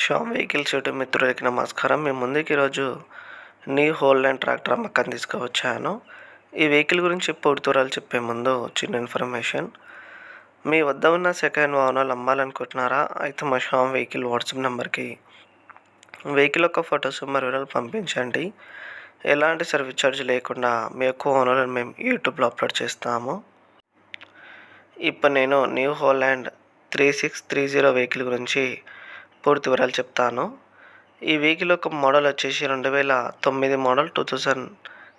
Shyam vehicles YouTube మిత్రులకి నమస్కారం. మేము ముందుకు ఈరోజు న్యూ హోల్డ్ ట్రాక్టర్ అమ్మకాన్ని తీసుకువచ్చాను. ఈ వెహికల్ గురించి పూర్తివరాలు చెప్పే ముందు చిన్న ఇన్ఫర్మేషన్. మీ వద్ద ఉన్న సెకండ్ వాహనాలు అమ్మాలనుకుంటున్నారా? అయితే మా శ్యామ్ వెహికల్ వాట్సాప్ నెంబర్కి వెహికల్ యొక్క ఫొటోస్ మరి వివరాలు పంపించండి. ఎలాంటి సర్వీస్ ఛార్జ్ లేకుండా మీ యొక్క ఓనర్లను మేము యూట్యూబ్లో అప్లోడ్ చేస్తాము. ఇప్పుడు నేను New Holland three six three zero vehicle గురించి పూర్తి వివరాలు చెప్తాను. ఈ వెహికల్ యొక్క మోడల్ వచ్చేసి రెండు వేల తొమ్మిది model two thousand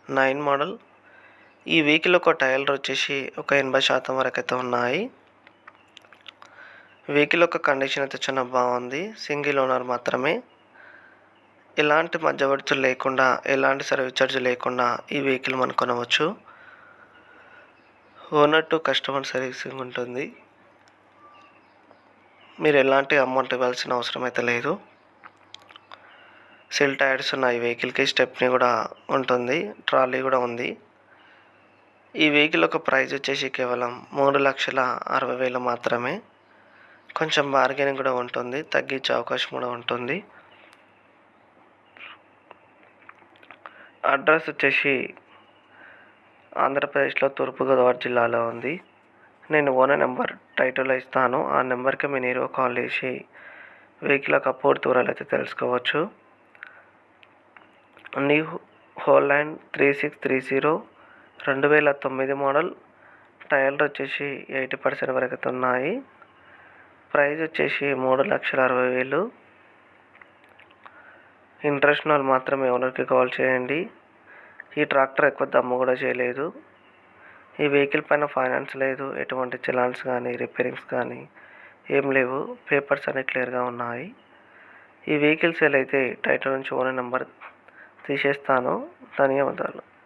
nine model. ఈ వెహికల్ యొక్క టైర్లు వచ్చేసి ఒక ఎనభై శాతం వరకు అయితే ఉన్నాయి. వెహికల్ యొక్క కండిషన్ అయితే చాలా బాగుంది సింగిల్ ఓనర్ మాత్రమే. ఎలాంటి మధ్యవర్తులు లేకుండా ఎలాంటి సర్వీస్ ఛార్జ్ లేకుండా ఈ వెహికల్ మనం కొనవచ్చు. ఓనర్ టు కస్టమర్ సర్వీసింగ్ ఉంటుంది. మీరు ఎలాంటి అమౌంట్ ఇవ్వాల్సిన అవసరం అయితే లేదు. సెల్ టైర్స్ ఉన్నాయి వెహికల్కి స్టెప్ని కూడా ఉంటుంది. ట్రాలీ కూడా ఉంది. ఈ వెహికల్ యొక్క ప్రైస్ వచ్చేసి కేవలం మూడు లక్షల అరవై వేలు మాత్రమే. కొంచెం బార్గెనింగ్ కూడా ఉంటుంది. తగ్గించే అవకాశం కూడా ఉంటుంది. అడ్రస్ వచ్చేసి ఆంధ్రప్రదేశ్లో తూర్పుగోదావరి జిల్లాలో ఉంది. నేను ఓనర్ నెంబర్ టైటిల్లో ఇస్తాను. ఆ నెంబర్కి మీ నేరుగా కాల్ చేసి వెహికల్ యొక్క దూరాలు అయితే తెలుసుకోవచ్చు. New Holland three six three zero రెండు వేల తొమ్మిది మోడల్. టైర్లు వచ్చేసి ఎయిటీ పర్సెంట్ వరకు అయితే ఉన్నాయి. ప్రైస్ వచ్చేసి మూడు లక్షల అరవై వేలు. ఇంట్రెస్ట్ వాళ్ళు మాత్రమే ఓనర్కి కాల్ చేయండి. ఈ ట్రాక్టర్ ఎక్కువ దమ్ము కూడా చేయలేదు. ఈ వెహికల్ పైన ఫైనాన్స్ లేదు ఎటువంటి చలాన్స్ కానీ రిపేరింగ్స్ కానీ ఏం లేవు. పేపర్స్ అన్ని క్లియర్గా ఉన్నాయి. ఈ వెహికల్ సేల్ అయితే టైటిల్ నుంచి ఓనర్ నెంబర్ తీసేస్తాను. ధన్యవాదాలు.